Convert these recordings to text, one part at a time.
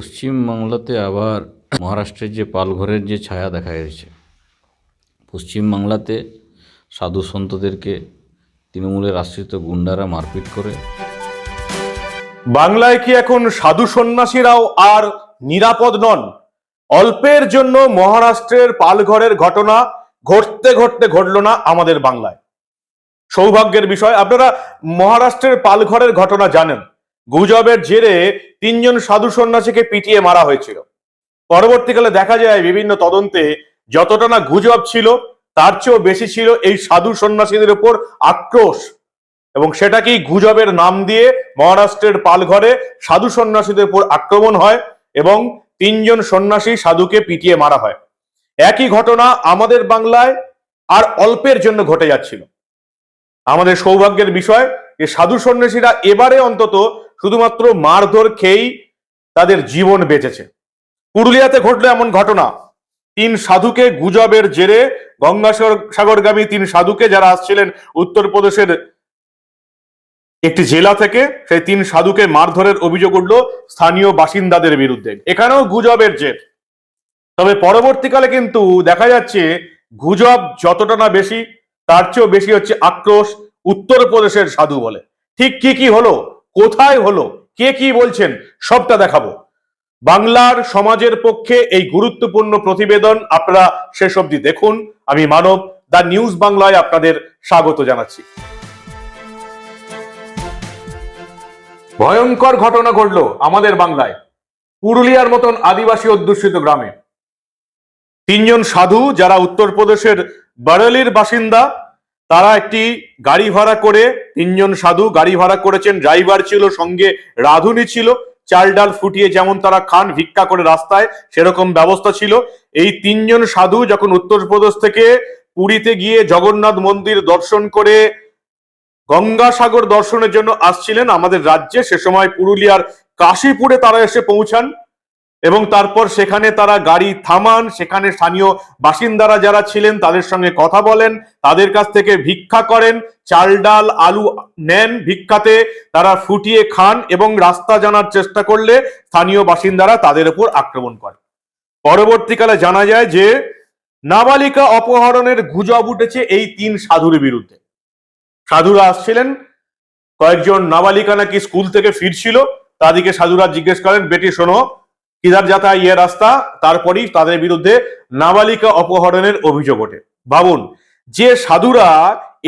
পশ্চিমবাংলাতে আবার মহারাষ্ট্রের যে পালঘরের যে ছায়া দেখা গেছে পশ্চিমবাংলাতে সাধু সন্তদেরকে তৃণমূলের আশ্রিত গুন্ডারা মারপিট করে। বাংলায় কি এখন সাধু সন্ন্যাসীরাও আর নিরাপদ নন? অল্পের জন্য মহারাষ্ট্রের পালঘরের ঘটনা ঘটতে ঘটতে ঘটল না আমাদের বাংলায়। সৌভাগ্যের বিষয়, আপনারা মহারাষ্ট্রের পালঘরের ঘটনা জানেন। গুজবের জেরে তিনজন সাধু সন্ন্যাসীকে পিটিয়ে মারা হয়েছিল। পরবর্তীকালে দেখা যায় বিভিন্ন তদন্তে যতটা না গুজব ছিল, তার চেয়েও বেশি ছিল এই সাধু সন্ন্যাসীদের উপর আক্রোশ। এবং সেটাকেই গুজবের নাম দিয়ে মহারাষ্ট্রের পালঘরে সাধু সন্ন্যাসীদের উপর আক্রমণ হয় এবং তিনজন সন্ন্যাসী সাধুকে পিটিয়ে মারা হয়। একই ঘটনা আমাদের বাংলায় আর অল্পের জন্য ঘটে যাচ্ছিল। আমাদের সৌভাগ্যের বিষয় যে সাধু সন্ন্যাসীরা এবারে অন্তত শুধুমাত্র মারধর খেয়েই তাদের জীবন বেঁচেছে। পুরুলিয়াতে ঘটলো এমন ঘটনা। তিন সাধুকে গুজবের জেরে গঙ্গাসাগর সাগরগামী তিন সাধুকে যারা আসছিলেন উত্তরপ্রদেশের একটি জেলা থেকে, সেই তিন সাধুকে মারধরের অভিযোগ উঠল স্থানীয় বাসিন্দাদের বিরুদ্ধে। এখানেও গুজবের জের। তবে পরবর্তীকালে কিন্তু দেখা যাচ্ছে গুজব যতটা না বেশি, তার চেয়েও বেশি হচ্ছে আক্রোশ উত্তরপ্রদেশের সাধু বলে। ঠিক কি কি হলো? কোথায় হলো? কে কি বলছেন? সবটা দেখাবো। বাংলার সমাজের পক্ষে এই গুরুত্বপূর্ণ প্রতিবেদন আপনারা শেষ অবধি দেখুন। আমি মানব, দা নিউজ বাংলায় আপনাদের স্বাগত জানাচ্ছি। ভয়ঙ্কর ঘটনা ঘটলো আমাদের বাংলায়। পুরুলিয়ার মতন আদিবাসী অধ্যুষিত গ্রামে। তিনজন সাধু যারা উত্তরপ্রদেশের বারেলির বাসিন্দা, তারা একটি গাড়ি ভাড়া করে তিনজন সাধু গাড়ি ভাড়া করেছেন। ড্রাইভার ছিল, সঙ্গে রাধুনি ছিল। চাল ডাল ফুটিয়ে যেমন তারা খান, ভিক্ষা করে রাস্তায়, সেরকম ব্যবস্থা ছিল। এই তিনজন সাধু যখন উত্তরপ্রদেশ থেকে পুরীতে গিয়ে জগন্নাথ মন্দির দর্শন করে গঙ্গাসাগর দর্শনের জন্য আসছিলেন, আমাদের রাজ্যে সে সময় পুরুলিয়ার কাশীপুরে তারা এসে পৌঁছান। এবং তারপর সেখানে তারা গাড়ি থামান, সেখানে স্থানীয় বাসিন্দারা যারা ছিলেন তাদের সঙ্গে কথা বলেন, তাদের কাছ থেকে ভিক্ষা করেন, চাল ডাল, আলু নেন, ভিক্ষাতে তারা ফুটিয়ে খান এবং রাস্তা জানার চেষ্টা করলে স্থানীয় বাসিন্দারা তাদের উপর আক্রমণ করে। পরবর্তীকালে জানা যায় যে নাবালিকা অপহরণের গুজব উঠেছে এই তিন সাধুর বিরুদ্ধে। সাধুরা আসছিলেন, কয়েকজন নাবালিকা নাকি স্কুল থেকে ফিরছিল, তাদেরকে সাধুরা জিজ্ঞেস করেন, বেটি, শোনো কিদার যাতা ইয়ে রাস্তা, তারপরেই তাদের বিরুদ্ধে নাবালিকা অপহরণের অভিযোগ ওঠে। ভাবুন, যে সাধুরা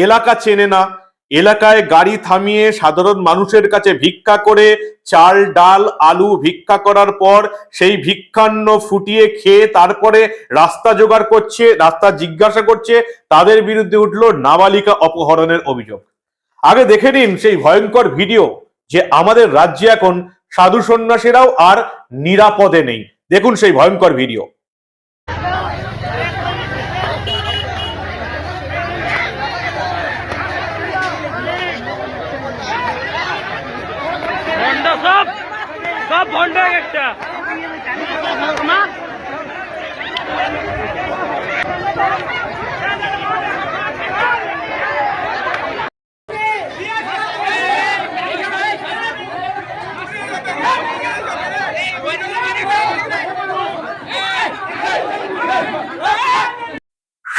এলাকা চেনে না, এলাকায় গাড়ি থামিয়ে সাধারণ মানুষের কাছে ভিক্ষা করে চাল, ডাল, আলু ভিক্ষা করার পর সেই ভিক্ষান্ন ফুটিয়ে খেয়ে তারপরে রাস্তা জোগাড় করছে, রাস্তা জিজ্ঞাসা করছে, তাদের বিরুদ্ধে উঠল নাবালিকা অপহরণের অভিযোগ। আগে দেখে নিন সেই ভয়ঙ্কর ভিডিও যে আমাদের রাজ্যে এখন সাধু সন্ন্যাসীরাও আর নিরাপদে নেই। দেখুন সেই ভয়ঙ্কর ভিডিও। সব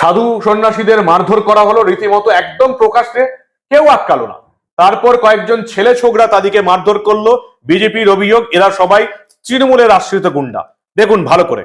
সাধু সন্ন্যাসীদের মারধর করা হলো রীতিমতো একদম প্রকাশ্যে কেউ আটকালো না তারপর কয়েকজন ছেলে ছোকরা তাদেরকে মারধর করল বিজেপির অভিযোগ এরা সবাই তৃণমূলের আশ্রিত গুন্ডা দেখুন ভালো করে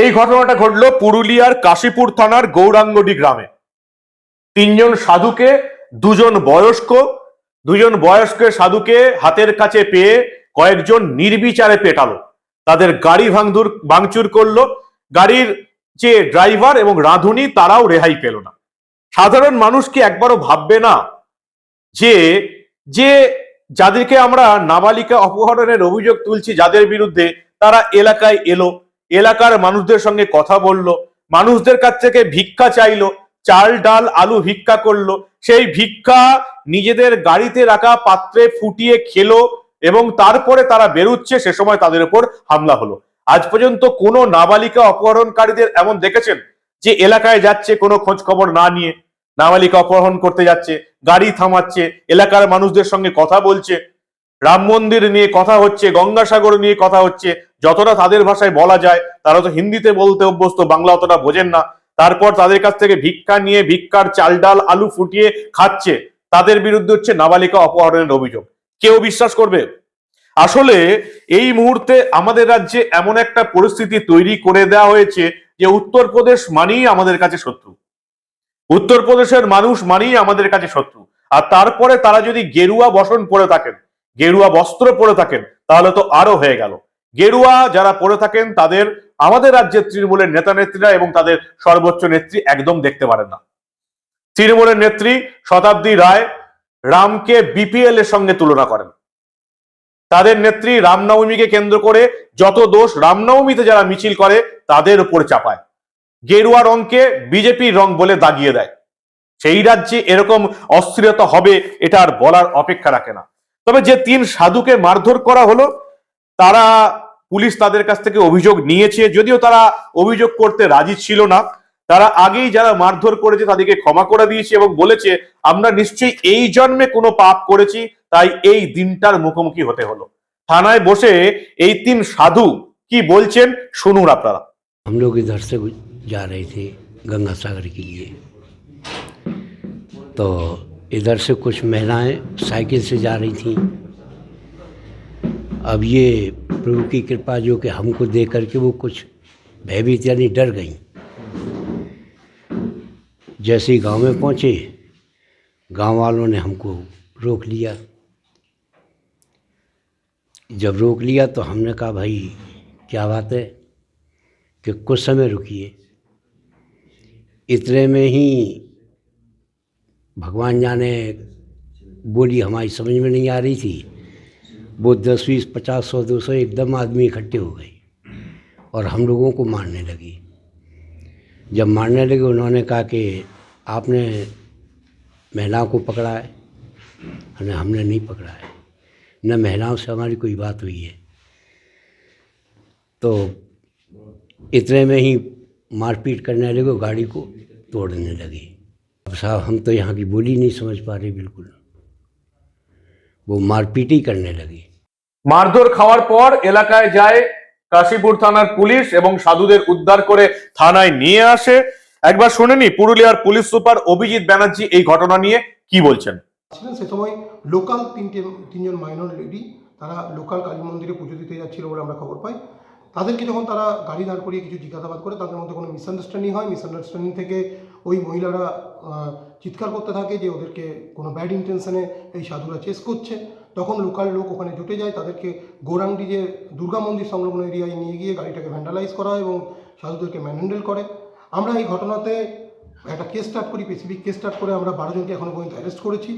এই ঘটনাটা ঘটলো পুরুলিয়ার কাশীপুর থানার গৌরাঙ্গডি গ্রামে। তিনজন সাধুকে, দুজন বয়স্ক দুজন বয়স্ক সাধুকে হাতের কাছে পেয়ে কয়েকজন নির্বিচারে পেটালো। তাদের গাড়ি ভাঙদুর, ভাঙচুর করল। গাড়ির যে ড্রাইভার এবং রাঁধুনি, তারাও রেহাই পেল না। সাধারণ মানুষ কি একবারও ভাববে না যে যে যাদেরকে আমরা নাবালিকা অপহরণের অভিযোগ তুলছি, যাদের বিরুদ্ধে তারা এলাকায় এলো, এলাকার মানুষদের সঙ্গে কথা বলল, মানুষদের কাছ থেকে ভিক্ষা চাইলো, চাল, ডাল, আলু ভিক্ষা করল, সেই ভিক্ষা নিজেদের গাড়িতে রাখা, পাত্রে ফুটিয়ে খেলো এবং তারপরে তারা বেরুচ্ছে, সে সময় তাদের উপর হামলা হলো। আজ পর্যন্ত কোনো নাবালিকা অপহরণকারীদের এমন দেখেছেন যে এলাকায় যাচ্ছে, কোনো খোঁজ খবর না নিয়ে? নাবালিকা অপহরণ করতে যাচ্ছে, গাড়ি থামাচ্ছে, এলাকার মানুষদের সঙ্গে কথা বলছে, রাম মন্দির নিয়ে কথা হচ্ছে, গঙ্গাসাগর নিয়ে কথা হচ্ছে, যতটা তাদের ভাষায় বলা যায়, তারা তো হিন্দিতে বলতে অভ্যস্ত, বাংলা অতটা বোঝেন না। তারপর তাদের কাছ থেকে ভিক্ষা নিয়ে ভিক্ষার চাল ডাল আলু ফুটিয়ে খাচ্ছে। তাদের বিরুদ্ধে হচ্ছে নাবালিকা অপহরণের অভিযোগ। কেউ বিশ্বাস করবে? আসলে এই মুহূর্তে আমাদের রাজ্যে এমন একটা পরিস্থিতি তৈরি করে দেওয়া হয়েছে যে উত্তরপ্রদেশ মানেই আমাদের কাছে শত্রু। উত্তরপ্রদেশের মানুষ মানেই আমাদের কাছে শত্রু। আর তারপরে তারা যদি গেরুয়া বসন পরে থাকেন, গেরুয়া বস্ত্র পরে থাকেন, তাহলে তো আরও হয়ে গেল। গেরুয়া যারা পরে থাকেন, তাদের আমাদের রাজ্যের তৃণমূলের নেতা নেত্রীরা এবং তাদের সর্বোচ্চ নেত্রী একদম দেখতে পারেন না। তৃণমূলের নেত্রী শতাব্দী রায় রামকে বিপিএল এর সঙ্গে তুলনা করেন। তাদের নেত্রী রামনবমীকে কেন্দ্র করে যত দোষ রামনবমীতে যারা মিছিল করে, তাদের উপর চাপায়। গেরুয়া রংকে বিজেপির রং বলে দাগিয়ে দেয় সেই রাজ্যে এরকম অস্থিরতা হবে এটা আর বলার অপেক্ষা রাখে না তবে যে তিন সাধুকে মারধর করা হলো তারা পুলিশ তাদের কাছ থেকে অভিযোগ নিয়েছে যদিও তারা অভিযোগ করতে রাজি ছিল না তারা আগেই যারা মারধর করেছে তাদেরকে ক্ষমা করে দিয়েছে এবং বলেছে আমরা নিশ্চয়ই এই জন্মে কোনো পাপ করেছি তাই এই দিনটার মুখোমুখি হতে হলো থানায় বসে এই তিন সাধু কি বলছেন শুনুন আপনারা हम लोग इधर से जा रहे थे गंगा सागर के लिए। तो इधर से कुछ महिलाएँ साइकिल से जा रही थीं। अब ये प्रभु की कृपा जो कि हमको दे करके वो कुछ भयभीत यानी डर गई। जैसे ही गाँव में पहुँचे, गाँव वालों ने हमको रोक लिया। जब रोक लिया तो हमने कहा, भाई, क्या बात है कि कुछ समय रुकिए। इतने में ही भगवान जाने बोली, हमारी समझ में नहीं आ रही थी। वो दस बीस पचास सौ दो सौ एकदम आदमी इकट्ठे हो गए और हम लोगों को मारने लगी। जब मारने लगे, उन्होंने कहा कि आपने महिलाओं को पकड़ा है हमने हमने नहीं पकड़ा है। न महिलाओं से हमारी कोई बात हुई है। तो इतने में ही मारपीट करने लगे गाड़ी को तोड़ने लगे अब साहब हम तो यहाँ की बोली नहीं समझ पा रहे बिल्कुल वो मारपीट ही करने लगी মারধর খাওয়ার পর এলাকায় যায় কাশীপুর থানার পুলিশ এবং সাধুদের উদ্ধার করে থানায় নিয়ে আসে একবার শুনেনি পুরুলিয়ার পুলিশ সুপার অভিজিৎ ব্যানার্জি এই ঘটনা নিয়ে কি বলছেন ছিলেন সে সময় লোকাল তিনটে তিনজন মাইনর লেডি তারা লোকাল কালী মন্দিরে পুজো দিতে যাচ্ছিল বলে আমরা খবর পাই তাদেরকে যখন তারা গাড়ি দাঁড় করিয়ে কিছু জিজ্ঞাসাবাদ করে, তাদের মধ্যে কোনো মিসআন্ডারস্ট্যান্ডিং হয়। মিসআন্ডারস্ট্যান্ডিং থেকে ওই মহিলারা চিৎকার করতে থাকে যে ওদেরকে কোনো ব্যাড ইন্টেনশনে এই সাধুরা চেস করছে। তখন লোকাল লোক ওখানে জুটে যায়, তাদেরকে গোরাংডি যে দুর্গা মন্দির সংলগ্ন এরিয়ায় নিয়ে গিয়ে গাড়িটাকে ভ্যান্ডালাইজ করা হয় এবং সাধুদেরকে ম্যানহ্যান্ডেল করে। আমরা এই ঘটনাতে একটা কেস স্টার্ট করি স্পেসিফিক কেস স্টার্ট করে আমরা বারো জনকে এখনও পর্যন্ত অ্যারেস্ট করেছি।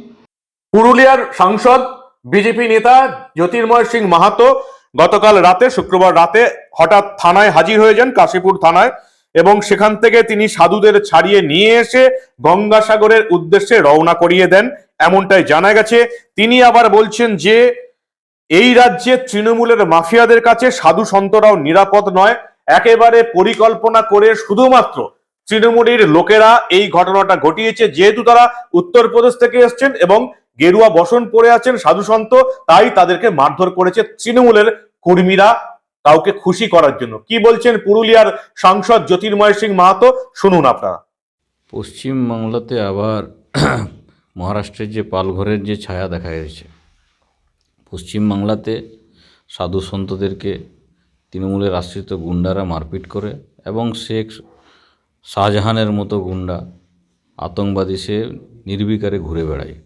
পুরুলিয়ার সাংসদ, বিজেপি নেতা জ্যোতির্ময় সিং মাহাতো গতকাল রাতে, শুক্রবার রাতে হঠাৎ থানায় হাজির হয়ে যান কাশীপুর থানায় এবং সেখান থেকে তিনি সাধুদের ছাড়িয়ে নিয়ে এসে গঙ্গাসাগরের উদ্দেশ্যে রওনা করিয়ে দেন। এমনটাই জানা গেছে। তিনি আবার বলছেন যে, এই রাজ্যে তৃণমূলের মাফিয়াদের কাছে সাধু সন্তরাও নিরাপদ নয়। একেবারে পরিকল্পনা করে শুধুমাত্র তৃণমূলের লোকেরা এই ঘটনাটা ঘটিয়েছে। যেহেতু তারা উত্তরপ্রদেশ থেকে এসছেন এবং গেরুয়া বসন পরে আছেন সাধু সন্ত, তাই তাদেরকে মারধর করেছে তৃণমূলের কর্মীরা কাউকে খুশি করার জন্য। কি বলছেন পুরুলিয়ার সাংসদ জ্যোতির্ময় সিং মাহাতো? শুনুন আপনারা। পশ্চিম বাংলাতে আবার মহারাষ্ট্রের যে পালঘরের যে ছায়া দেখা গেছে, পশ্চিম বাংলাতে সাধু সন্তদেরকে তৃণমূলের আশ্রিত গুন্ডারা মারপিট করে এবং শেখ শাহজাহানের মতো গুন্ডা আতঙ্কবাদী সে নির্বিকারে ঘুরে বেড়ায়।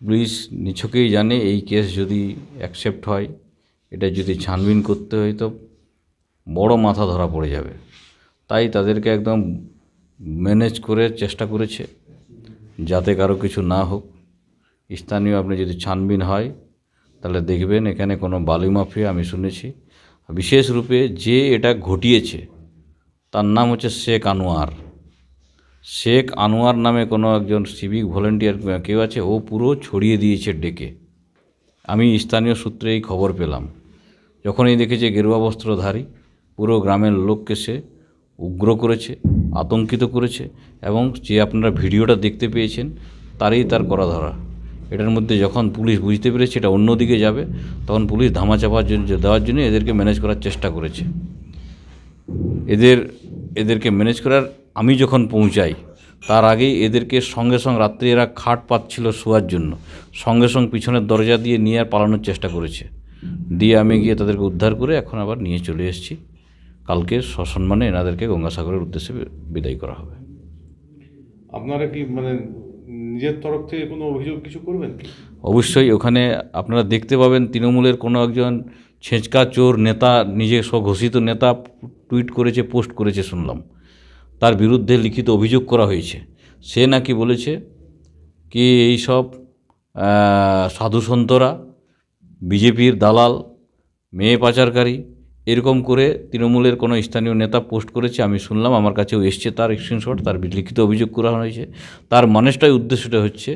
পুলিশ নিছকেই জানে এই কেস যদি অ্যাকসেপ্ট হয় এটা যদি ছানবিন করতে হয় তো বড় মাথা ধরা পড়ে যাবে। তাই তাদেরকে একদম ম্যানেজ করে চেষ্টা করেছে, যাতে কারও কিছু না হোক। স্থানীয় আপনি যদি ছানবিন হয়, তাহলে দেখবেন এখানে কোনো বালি মাফিয়া আমি শুনেছি। বিশেষ রূপে যে এটা ঘটিয়েছে, তার নাম হচ্ছে শেখ আনোয়ার। শেখ আনোয়ার নামে কোনো একজন সিভিক ভলেন্টিয়ার কেউ আছে, ও পুরো ছড়িয়ে দিয়েছে ডেকে। আমি স্থানীয় সূত্রে এই খবর পেলাম। যখনই দেখেছে গেরুয়া বস্ত্রধারী, পুরো গ্রামের লোককে সে উগ্র করেছে, আতঙ্কিত করেছে এবং যে আপনারা ভিডিওটা দেখতে পেয়েছেন, তারই তার করা ধরা এটার মধ্যে যখন পুলিশ বুঝতে পেরেছে এটা অন্যদিকে যাবে, তখন পুলিশ ধামাচাপার জন্য দেওয়ার জন্য এদেরকে ম্যানেজ করার চেষ্টা করেছে। এদের, এদেরকে ম্যানেজ করার আমি যখন পৌঁছাই তার আগেই এদেরকে সঙ্গে সঙ্গে রাত্রে এরা খাট পাচ্ছিল শোয়ার জন্য। সঙ্গে সঙ্গে পিছনের দরজা দিয়ে নিয়ে আর পালানোর চেষ্টা করেছে। দিয়ে আমি গিয়ে তাদেরকে উদ্ধার করে এখন আবার নিয়ে চলে এসেছি। কালকে সসম্মানে এনাদেরকে গঙ্গাসাগরের উদ্দেশ্যে বিদায় করা হবে। আপনারা কি মানে নিজের তরফ থেকে কোনো অভিযোগ কিছু করবেন? অবশ্যই ওখানে আপনারা দেখতে পাবেন তৃণমূলের কোনো একজন ছেঁচকা চোর নেতা নিজে স্বঘোষিত নেতা টুইট করেছে পোস্ট করেছে শুনলাম। তার বিরুদ্ধে লিখিত অভিযোগ করা হয়েছে। সে নাকি বলেছে কি এই সব আহ, সাধু সন্তরা বিজেপির দালাল মেয়ে পাচারকারী এরকম করে তৃণমূলের কোনো স্থানীয় নেতা পোস্ট করেছে আমি শুনলাম আমার কাছেও এসছে তার স্ক্রিনশট তার লিখিত অভিযোগ করা হয়েছে। তার মানুষটাই উদ্দেশ্যটা হচ্ছে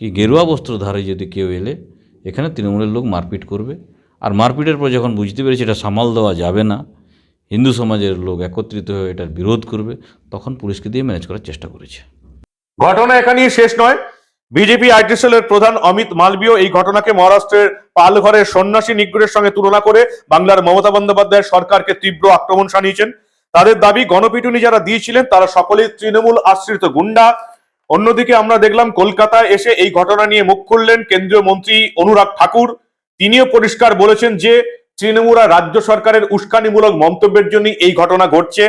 কি গেরুয়া বস্ত্রধারী যদি কেউ এলে এখানে তৃণমূলের লোক মারপিট করবে। আর মারপিটের পর যখন বুঝতে পেরেছে এটা সামাল দেওয়া যাবে না হিন্দু সমাজের লোক একত্রিত হয়ে এটার বিরোধ করবে, তখন পুলিশকে দিয়ে ম্যানেজ করার চেষ্টা করেছে। ঘটনা এখানেই শেষ নয়। বিজেপি আইটি সেলের প্রধান অমিত মালবীয় এই ঘটনাকে মহারাষ্ট্রের পালঘরের সন্ন্যাসী নিগ্রহের সঙ্গে তুলনা করে বাংলার মমতা বন্দ্যোপাধ্যায়ের সরকারকে তীব্র আক্রমণ শানিয়েছেন। তাদের দাবি, গণপিটুনি যারা দিয়েছিলেন, তারা সকলেই তৃণমূল আশ্রিত গুন্ডা। অন্যদিকে আমরা দেখলাম, কলকাতায় এসে এই ঘটনা নিয়ে মুখ খুললেন কেন্দ্রীয় মন্ত্রী অনুরাগ ঠাকুর। তিনিও পরিষ্কার বলেছেন যে তৃণমূল রাজ্য সরকারের উস্কানিমূলক মন্তব্যের জন্য এই ঘটনা ঘটছে।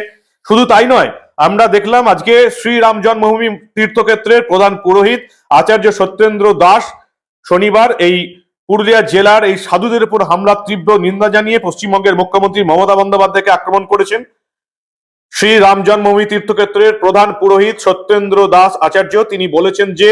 শুধু তাই নয়, আমরা দেখলাম আজকে শ্রীরাম জন্মভূমি তীর্থক্ষেত্রের প্রধান পুরোহিত আচার্য সত্যেন্দ্র দাস শনিবার এই পুরুলিয়া জেলার এই সাধুদের উপর হামলার তীব্র নিন্দা জানিয়ে পশ্চিমবঙ্গের মুখ্যমন্ত্রী মমতা বন্দ্যোপাধ্যায়কে আক্রমণ করেছেন। শ্রী রাম জন্মভূমি তীর্থক্ষেত্রের প্রধান পুরোহিত সত্যেন্দ্র দাস আচার্য, তিনি বলেছেন যে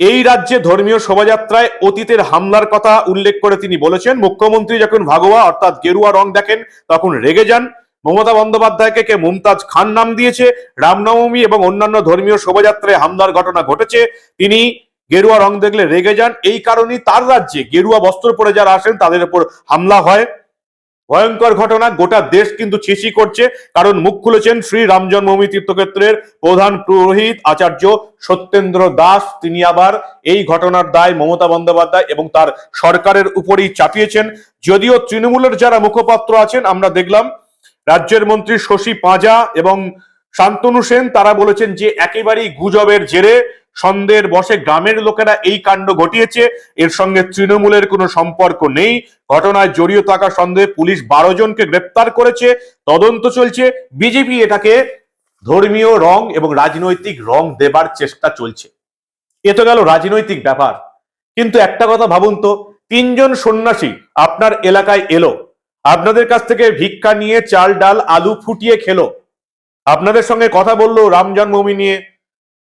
এই রাজ্যে ধর্মীয় শোভাযাত্রায় অতীতের হামলার কথা উল্লেখ করে তিনি বলেছেন, মুখ্যমন্ত্রী যখন ভাগোয়া অর্থাৎ গেরুয়া রং দেখেন, তখন রেগে যান। মমতা বন্দ্যোপাধ্যায়কে কে মুমতাজ খান নাম দিয়েছে, রামনবমী এবং অন্যান্য ধর্মীয় শোভাযাত্রায় হামলার ঘটনা ঘটেছে, তিনি গেরুয়া রং দেখলে রেগে যান। এই কারণেই তার রাজ্যে গেরুয়া বস্ত্র পরে যারা আসেন, তাদের উপর হামলা হয়। ভয়ঙ্কর ঘটনা। গোটা দেশ কিন্তু ছিছি করছে। কারণ মুখ খুলেছেন শ্রী রাম জন্মভূমি তীর্থক্ষেত্রের প্রধান পুরোহিত আচার্য সত্যেন্দ্র দাস। তিনি আবার এই ঘটনার দায় মমতা বন্দ্যোপাধ্যায় এবং তার সরকারের উপরেই চাপিয়েছেন। যদিও তৃণমূলের যারা মুখপাত্র আছেন, আমরা দেখলাম রাজ্যের মন্ত্রী শশী পাঁজা এবং শান্তনু সেন, তারা বলেছেন যে একেবারেই গুজবের জেরে সন্দেহের বসে গ্রামের লোকেরা এই কাণ্ড ঘটিয়েছে। এর সঙ্গে তৃণমূলের কোনো সম্পর্ক নেই। ঘটনায় জড়িয়ে থাকা সন্দেহে পুলিশ বারো জনকে গ্রেপ্তার করেছে। তদন্ত চলছে। বিজেপি এটাকে ধর্মীয় রং এবং রাজনৈতিক রং দেবার চেষ্টা চলছে। এ তো গেল রাজনৈতিক ব্যাপার। কিন্তু একটা কথা ভাবুন তো, তিনজন সন্ন্যাসী আপনার এলাকায় এলো। আপনাদের কাছ থেকে ভিক্ষা নিয়ে চাল ডাল আলু ফুটিয়ে খেলো। আপনাদের সঙ্গে কথা বলল রাম জন্মভূমি নিয়ে।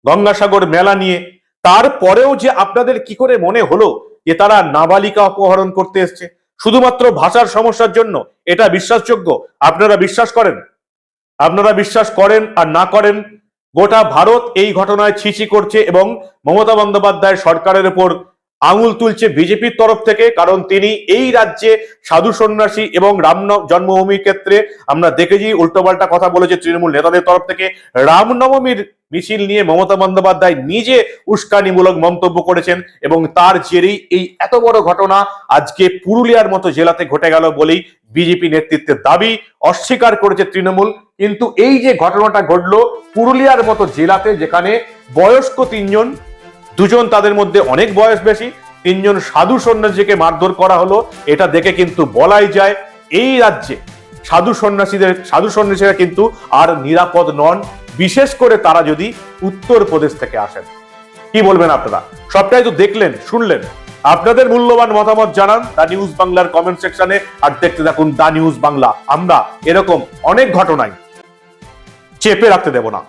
গঙ্গাসাগর মেলা নিয়ে, তারপরেও যে আপনাদের কি করে মনে হলো যে তারা নাবালিকা অপহরণ করতে এসছে? শুধুমাত্র ভাষার সমস্যার জন্য এটা বিশ্বাসযোগ্য? আপনারা বিশ্বাস করেন? আপনারা বিশ্বাস করেন আর না করেন, গোটা ভারত এই ঘটনায় ছিছি করছে এবং মমতা বন্দ্যোপাধ্যায় সরকারের উপর আঙুল তুলছে বিজেপির তরফ থেকে, কারণ তিনি এই রাজ্যে সাধু সন্ন্যাসী এবং রাম জন্মভূমির ক্ষেত্রে আমরা দেখেছি, উল্টোপাল্টা কথা বলেছে তৃণমূল নেতাদের তরফ থেকে। রামনবমীর মিছিল নিয়ে মমতা বন্দ্যোপাধ্যায় নিজে উস্কানিমূলক মন্তব্য করেছেন এবং তার জেরেই এই এত বড় ঘটনা আজকে পুরুলিয়ার মতো জেলাতে ঘটে গেল বলেই বিজেপি নেতৃত্বের দাবি অস্বীকার করেছে তৃণমূল। কিন্তু এই যে ঘটনাটা ঘটলো পুরুলিয়ার মতো জেলাতে যেখানে বয়স্ক তিনজন দুজন তাদের মধ্যে অনেক বয়স বেশি, তিনজন সাধু সন্ন্যাসীকে মারধর করা হলো। এটা দেখে কিন্তু বলাই যায় এই রাজ্যে সাধু সন্ন্যাসীদের, সাধু সন্ন্যাসীরা কিন্তু আর নিরাপদ নন। বিশেষ করে তারা যদি উত্তরপ্রদেশ থেকে আসেন। কি বলবেন আপনারা? সবটাই তো দেখলেন, শুনলেন। আপনাদের মূল্যবান মতামত জানান দা নিউজ বাংলার কমেন্ট সেকশনে আর দেখতে থাকুন দা নিউজ বাংলা। আমরা এরকম অনেক ঘটনায় চেপে রাখতে দেব না।